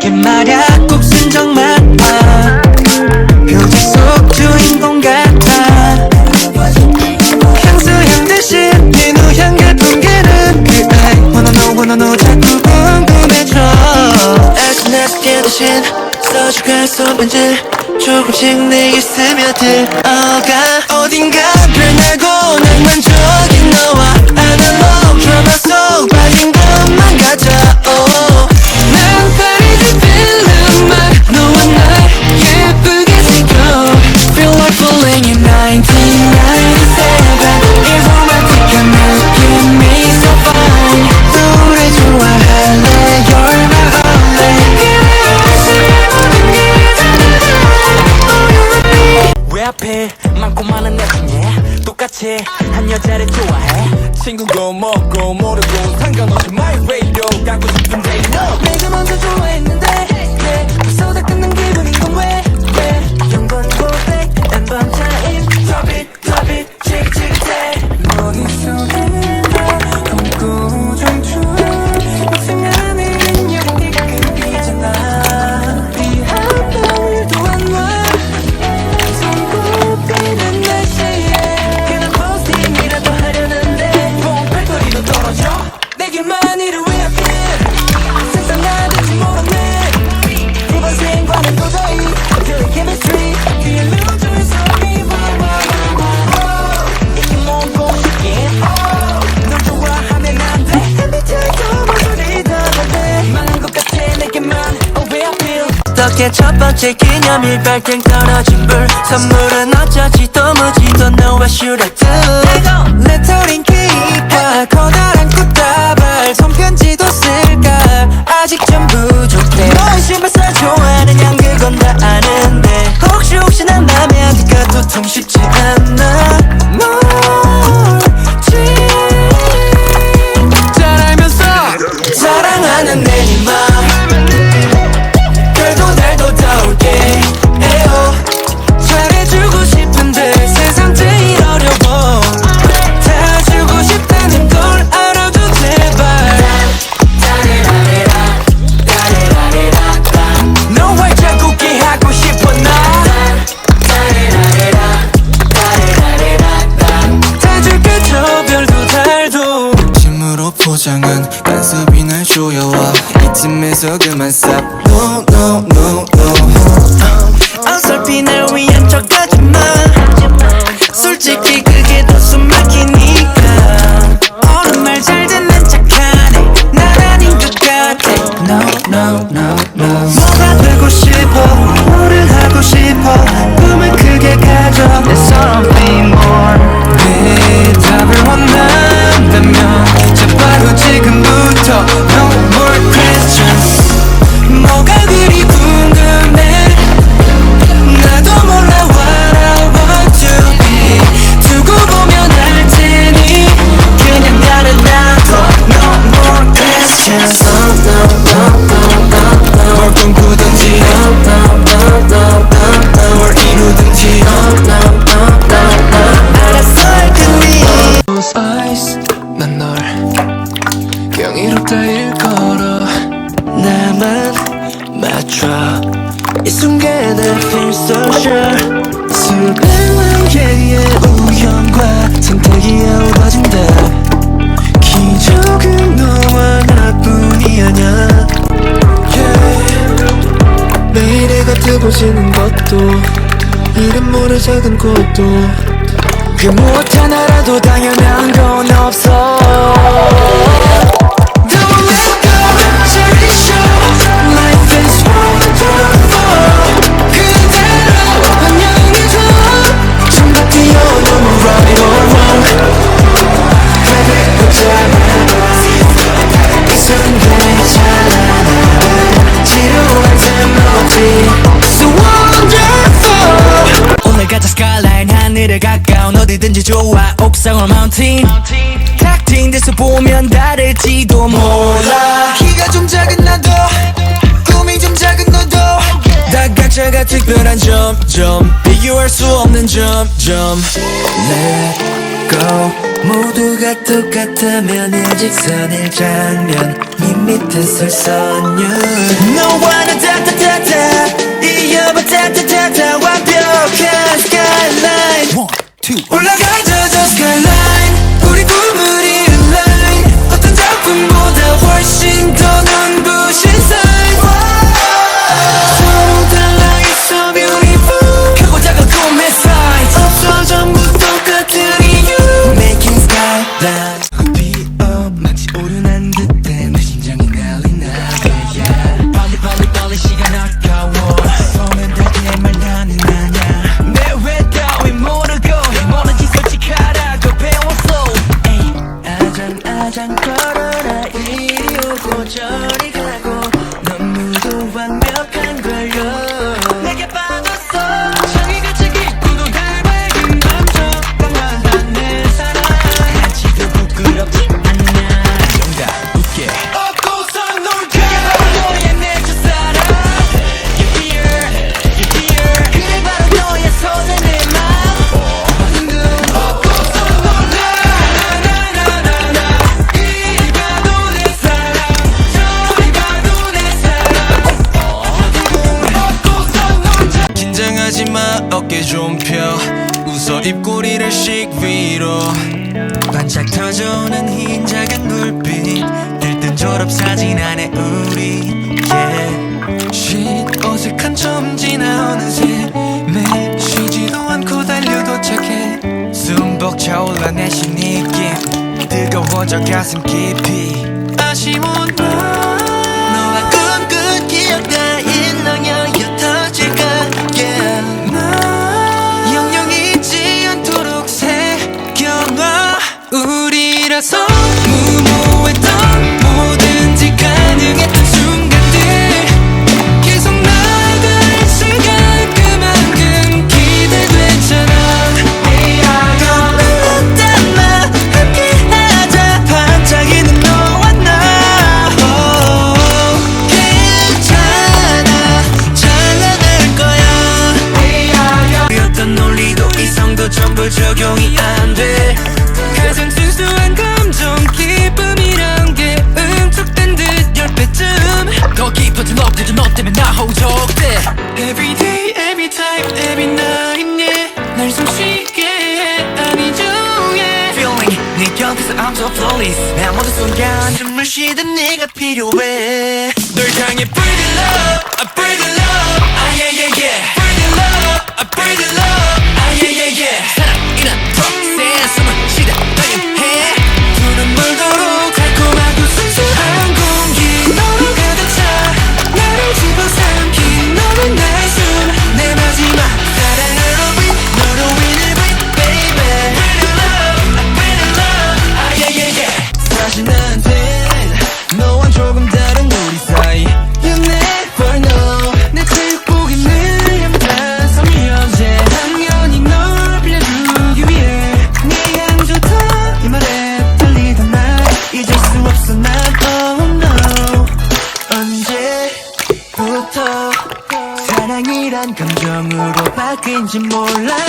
걔 말야 꼭 순정 만아 표지 속 주인공 같아. 향수향 대신 네 누향 같은 게는 그 아이 Wanna know wanna know 자꾸 궁금해져. 아침낮 깨우신 소중한 손편지 조금씩 내게 스며들. 어가 어딘가 앞에 많고 많은 내 편에 똑같이 한 여자를 좋아해. 친구고 뭐고 모르고 상관없이 my radio 가고 싶은데. no 내가 먼저 좋아했는데. yeah, 첫 번째 기념일 발등 떨어진 불. 선물은 어쩌지? 또 무지도 know what should I do. 레터링 now we in talking. rose eyes 난 널 경이롭다 일컬어 나만 맞춰. 이 순간에 feel so sure. 수많은 예의 우연과 선택이 어우러진다. 기적은 너와 나뿐이 아냐 yeah. 매일 해가 뜨고 지는 것도 이름 모를 작은 것도. 그 무엇 하나라도 당연한 건 없어. 어디든지 좋아. 옥상으로 마운틴. 탁 트인 데서 보면 다를지도 몰라. 키가 좀 작은 나도 꿈이 좀 작은 너도. 다 각자가 특별한 점점. 비교할 수 없는 점점. Let go. 모두가 똑같으면 일직선일 장면 밋밋한 설선율. 너와 나 따따따따 이어봐 따따따따 완벽한 skyline. 올라가자 저 스카이라인. 우리 꿈을 꼬리를 씩 위로. 반짝 터져오는 흰 작은 불빛. 들뜬 졸업사진 안에 우리 yeah. 어색한 점 지나오는 새매 쉬지도 않고 달려 도착해. 숨벅 차올라 내 신입김. 뜨거워져 가슴 깊이. 아쉬운 밤 날 숨쉬게 아니 중에 Feeling 네 곁에서 I'm so flawless 내 모든 순간 숨을 쉬던 네가 필요해 널 향해 breathe love, breathe love, ah yeah yeah yeah breathe love, breathe love 뭔지 몰라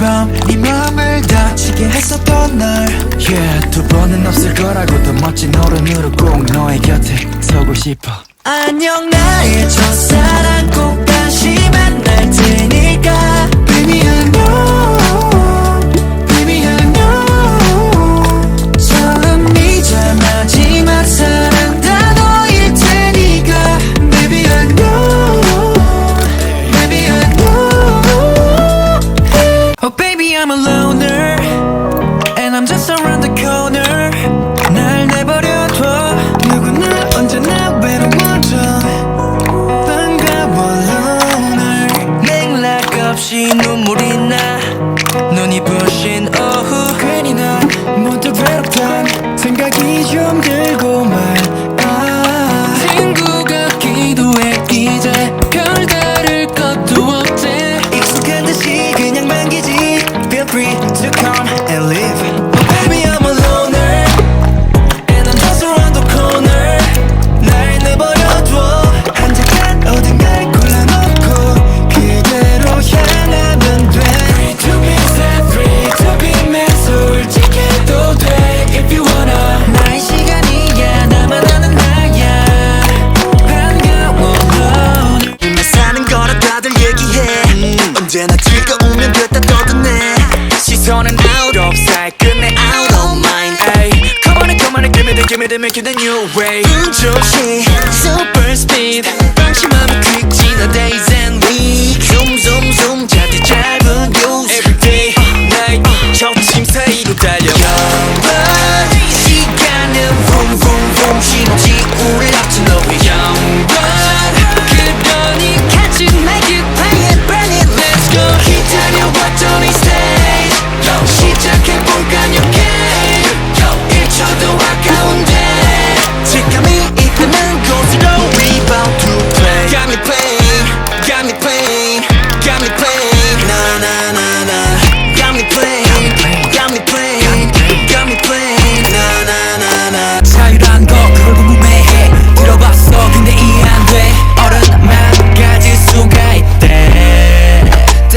밤네 맘을 다치게 했었던 날. Yeah 두 번은 없을 거라고 더 멋진 어른으로 꼭 너의 곁에 서고 싶어. 안녕 나의 첫사랑. 꼭 다시 만날 테니까. Baby I know. Way.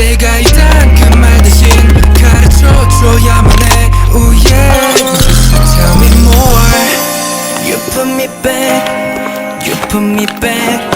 내가 있단 그 말 대신 가르쳐줘야만 해 oh yeah. Tell me more You put me back You put me back